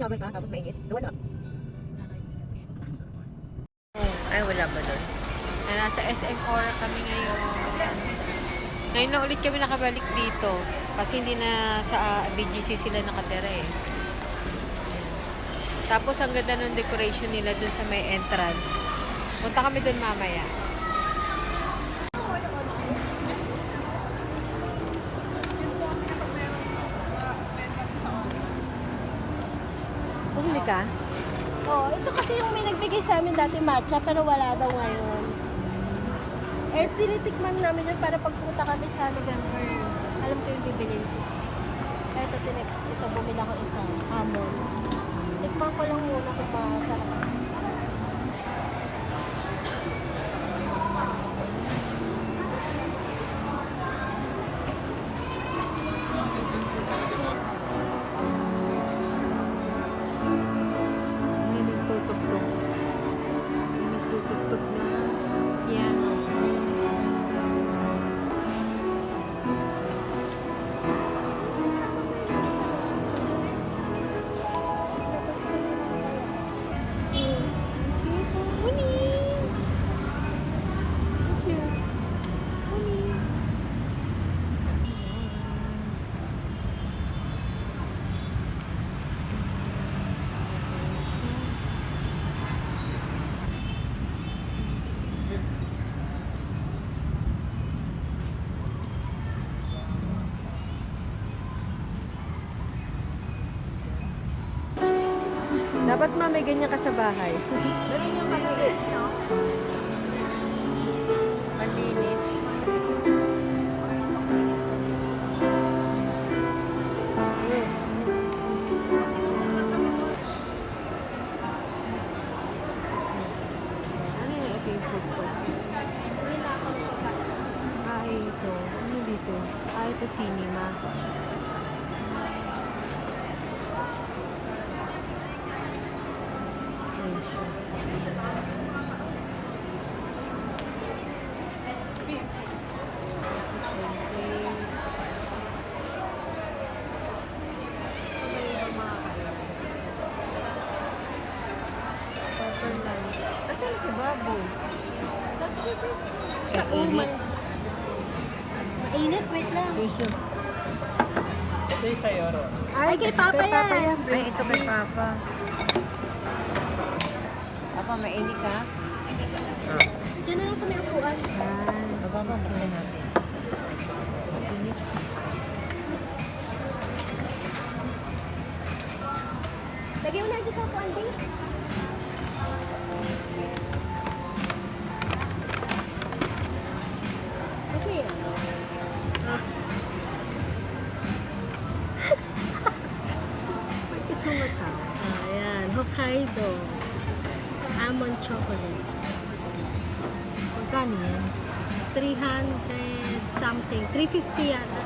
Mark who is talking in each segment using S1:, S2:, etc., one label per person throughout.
S1: shower ka, tapos mainit, nawala. Ay, wala ba doon?
S2: Na nasa SM Ora kami ngayon. Ngayon na ulit kami nakabalik dito. Kasi hindi na sa ah, BGC sila nakatira eh. Tapos ang ganda ng decoration nila dun sa may entrance. Punta kami dun mamaya. Bumili ka?
S3: Oh, ito kasi yung may nagbigay sa amin dati matcha pero wala daw ngayon. Eh, tinitikman namin yun para pagpunta kami sa November. Alam ko yung bibilin ko. Ito, tinik, ito bumila ko isang amon. Tikman ko lang muna kung masarap.
S2: Dapat ma, may ganyan ka sa bahay.
S1: Meron yung
S2: si Baboy?
S3: Sa umay. Mainit, wait lang.
S4: Ito yung sa'yo, Ro.
S3: Ay, kay Papa yan.
S1: Ay, ito kay Papa. Papa, mainit ka?
S3: Diyan na lang sa may upuan.
S1: Bababa mo na natin.
S3: Lagyan mo na dyan sa upuan, din. Something. 350 yata.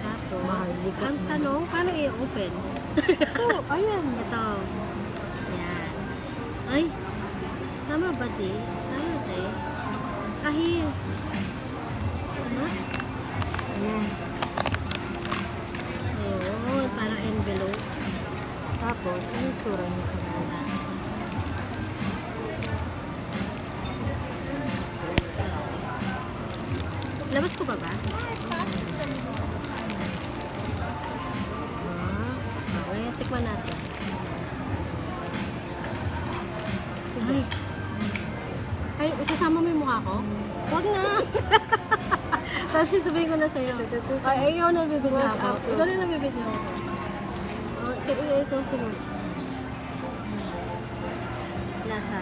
S3: Tapos,
S2: Mahal,
S3: ang tanong, paano i-open?
S2: Oh, ayan.
S3: Ito. Yan. Ay. Tama ba, di? Tama, di? Kahit. Tama?
S2: Ayan.
S3: Ayun, parang envelope.
S2: Tapos, ano yung tura niya
S3: Labas ko ba ba?
S2: Ah,
S3: Okay, tikman natin. Ay. Ay, isasama mo yung mukha ko? Huwag na. Tapos sasabihin ko na sa'yo. Ay, ikaw na bibidyo ako. Ikaw na nabibidyo ako. Oh, i- i- ito sunod. Lasa.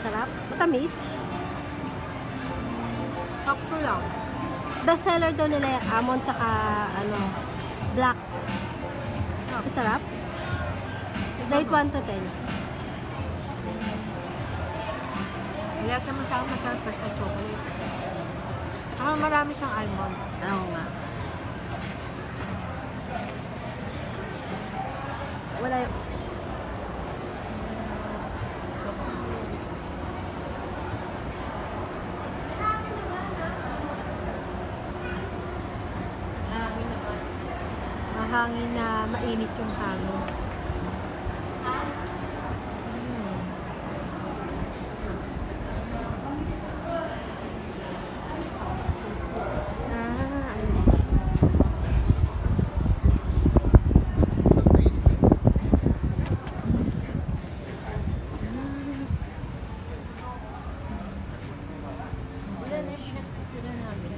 S3: Sarap? Matamis? Sakto lang. Best seller daw nila yung almond saka ano, black. Masarap? Rate 1 to 10.
S2: Lahat naman sa akin masarap basta chocolate. Ah, marami siyang almonds.
S3: Oo nga. Wala yung...
S2: hangin na mainit yung hangin. Ah, ayun siya.
S3: Wala na yung pinagpipira namin.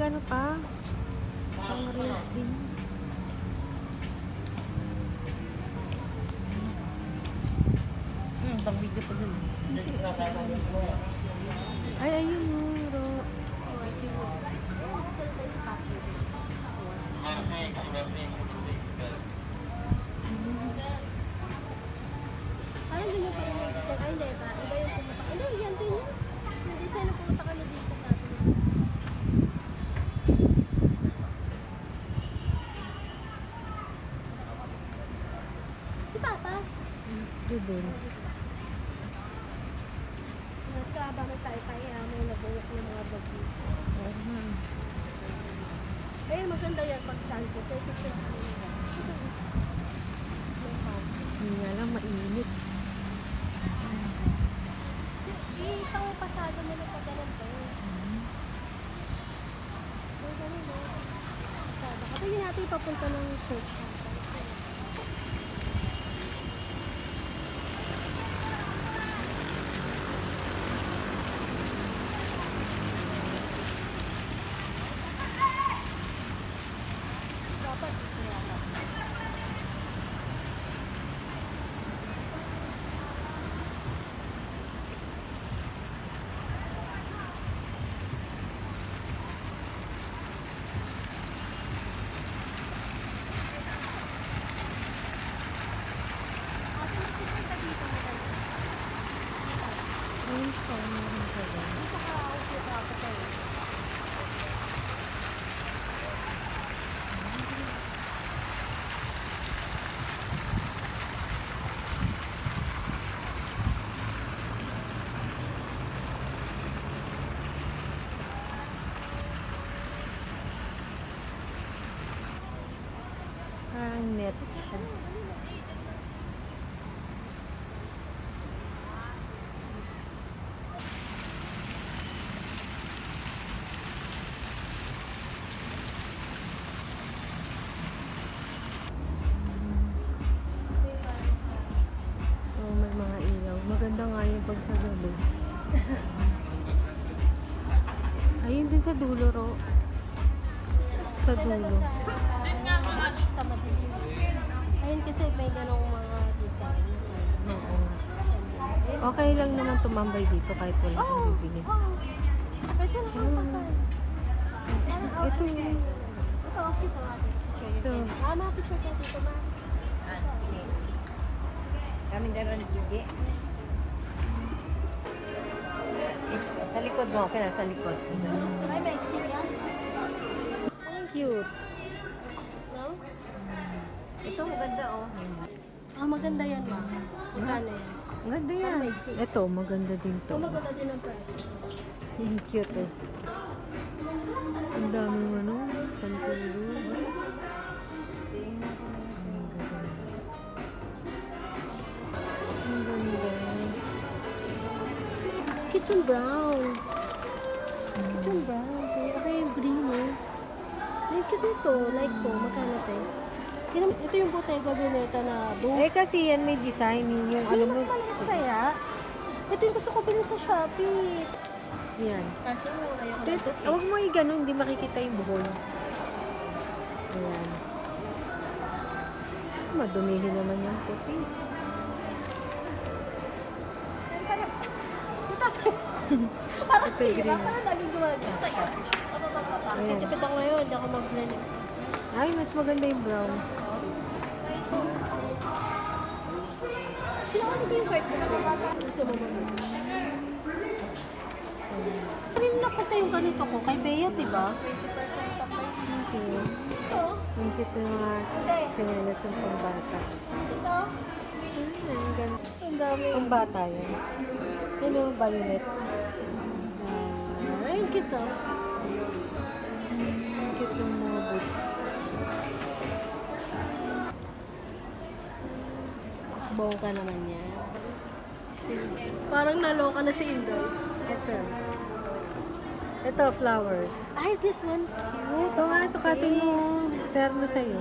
S2: Nagano pa?
S3: Maganda yan pag santo. Kaya kasi ano yan.
S2: Hindi nga lang mainit.
S3: Eh, isang pasado mo na pa ganun to. May ganun eh. Pasado. Kapag yun natin papunta ng church. Dapat dito yata.
S2: Ayun siya. Meron ka ba? Parang sa dulo, Ro. Sa dulo.
S3: Sa, sa madilim. Ayun kasi may ganong mga design.
S2: Oo. Okay lang naman tumambay dito kahit wala kang bibili.
S3: Oh, pwede na kang pagkain.
S2: Ito,
S3: Ito, okay to.
S2: Ito.
S3: Ah, mga picture kayo dito, ma.
S1: Kami ni Gigi. Sa likod mo, okay na, sa likod.
S3: Ay, maiksi yan.
S2: cute.
S3: No?
S1: Ito, maganda oh.
S3: Ah, maganda yan, ma. Magkano yan?
S1: Ang ganda yan.
S2: Ito, maganda din
S3: Ito,
S2: to.
S3: maganda din ang price.
S2: Yung cute eh. Ang daming
S3: Yung brown. Cute yung brown. Kaya yung green, eh. Ay, cute ito. Like to. Magkano to? Ito ito yung Bottega Veneta na do.
S2: Eh kasi yan may design yung
S3: Ano
S2: alam mo.
S3: mas maliit kaya? Ito yung gusto ko bilhin sa Shopee.
S2: Yan.
S3: Kaso, ayoko na
S2: Ito,
S3: ito.
S2: huwag mo i-ganon, hindi makikita yung buhol. Ayan. Madumihin naman yung puti.
S3: Parang
S2: Ito green.
S3: Parang laging gumagana.
S2: Ayan.
S3: Tipid ako ngayon, hindi ako mag-blend.
S2: Ay, mas maganda yung brown.
S3: Sino ano ba yung white mo? Gusto mo ba? Kanina napunta yung ganito ko kay Bea, diba?
S2: Okay.
S3: Ito.
S2: Ang cute ng mga chinelas ng pambata.
S3: Ito.
S2: Hmm, ang ganda.
S3: Ang dami.
S2: Pambata yan. Yun o, violet.
S3: Ay, cute oh.
S2: Ang cute ng mga boots.
S3: Naman yan. Parang naloka na si Inday.
S2: Ito. Ito, flowers.
S3: Ay, this one's cute.
S2: Ito nga, sukatin mo. Terno sa'yo.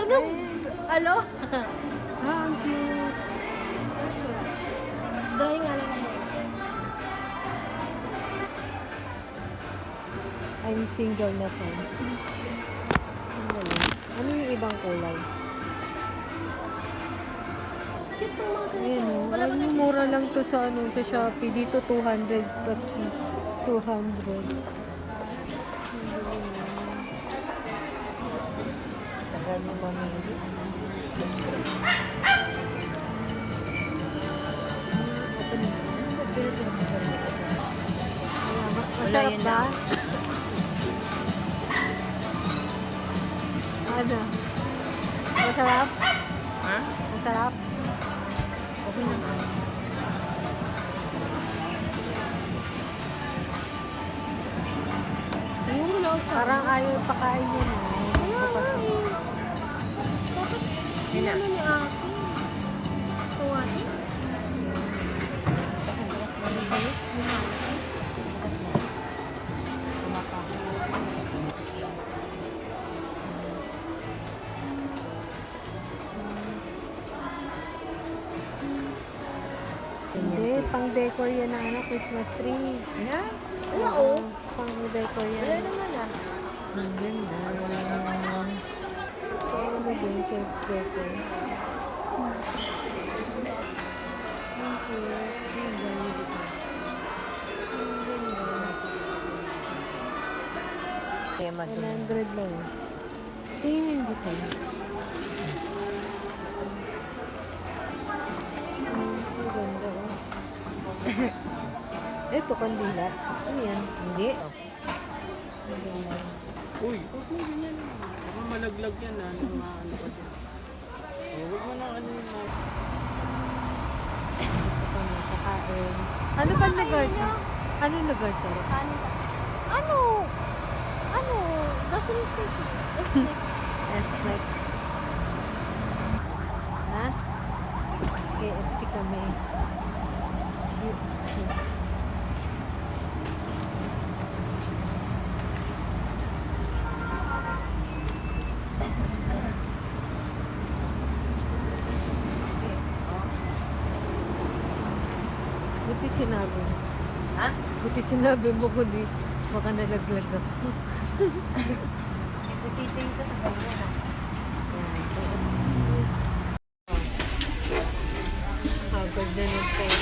S3: Sana, alo?
S2: Ah, ang cute.
S3: Dry nga lang.
S2: I'm single na po. Ano yung ibang kulay?
S3: Cute ng mga ganito.
S2: Ayan o.
S3: Wala ba
S2: Ang mura lang to sa ano sa Shopee. Dito 200 plus 200.
S1: Mo mamili. Wala yun
S2: ba? ano? Masarap?
S1: Ha?
S2: Masarap?
S1: Okay
S3: wala sa...
S2: Parang ayaw pakain niya na.
S1: Yun na.
S2: Hindi, pang decor yan na ano, Christmas tree.
S1: Wala
S2: Oo,
S1: oh.
S2: Pang decor
S1: Wala
S2: yan.
S1: naman ah.
S2: Ang ganda. Ano din kay decor? Ang cute. Ang ganda. Ang ganda.
S1: Kaya madumi.
S2: 100 lang. Tingin yung design. Mm, ang ganda oh. Ito, kandila. Ano yan?
S1: Hindi.
S4: Uy, huwag mo ganyan. Malaglag yan na. Ano, maano ka dyan. Oh, huwag mo na ano yung mga...
S2: Kakain. Ano ba lugar to? Ano lugar to?
S3: Ano? Ano? Gasoline station. S-Lex.
S2: S-Lex. Ha? KFC kami. KFC. Buti sinabi.
S1: Ha?
S2: Buti sinabi mo ko di. Baka nalaglag ako.
S1: Natiting ka sa kanya na.
S2: Hagod na ng pera.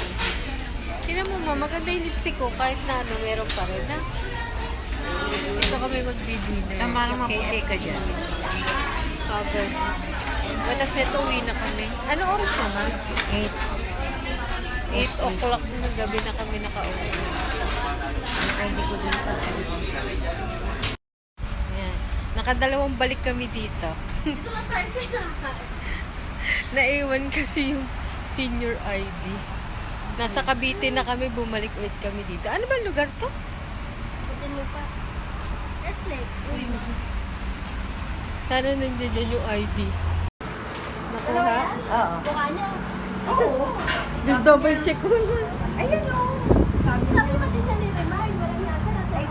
S2: Mo ma, maganda yung lipstick ko kahit na ano, meron pa rin ha. Ito kami magdi-dinner.
S1: Tama
S2: sa
S1: naman, puti ka dyan.
S2: Hagod. Batas nito uwi na kami. Ano oras naman?
S1: 8.
S2: 8 o'clock na gabi na kami nakauwi.
S1: Hindi ko din pa.
S2: Ayan. Nakadalawang balik kami dito. Naiwan kasi yung senior ID. Nasa Cavite na kami, bumalik ulit kami dito. Ano ba lugar to?
S3: Pwede mo pa. S-Lex. Uy.
S2: Sana nandiyan dyan yung ID. Nakuha?
S1: Oo.
S3: Mukha niya.
S2: Double check ko na.
S1: Ayan o. Sabi
S3: Sabi ba din niya ni-remind? Walang yasa na
S1: Ay,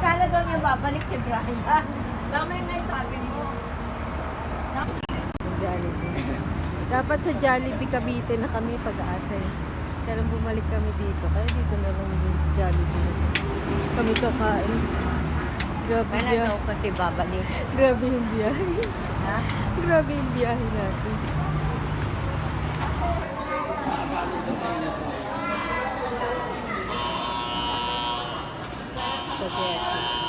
S1: niya babalik si Brian. Tama yung nga sabi mo.
S2: Sa Jollibee. Dapat sa Jollibee Cavite na kami pag-asa eh. Pero bumalik kami dito. Kaya dito na lang sa Jollibee. Kami kakain. Grabe
S1: Kala
S2: biyahe.
S1: daw kasi babalik.
S2: Grabe yung biyahe.
S1: Ha?
S2: Grabe yung biyahe natin. Spaghetti.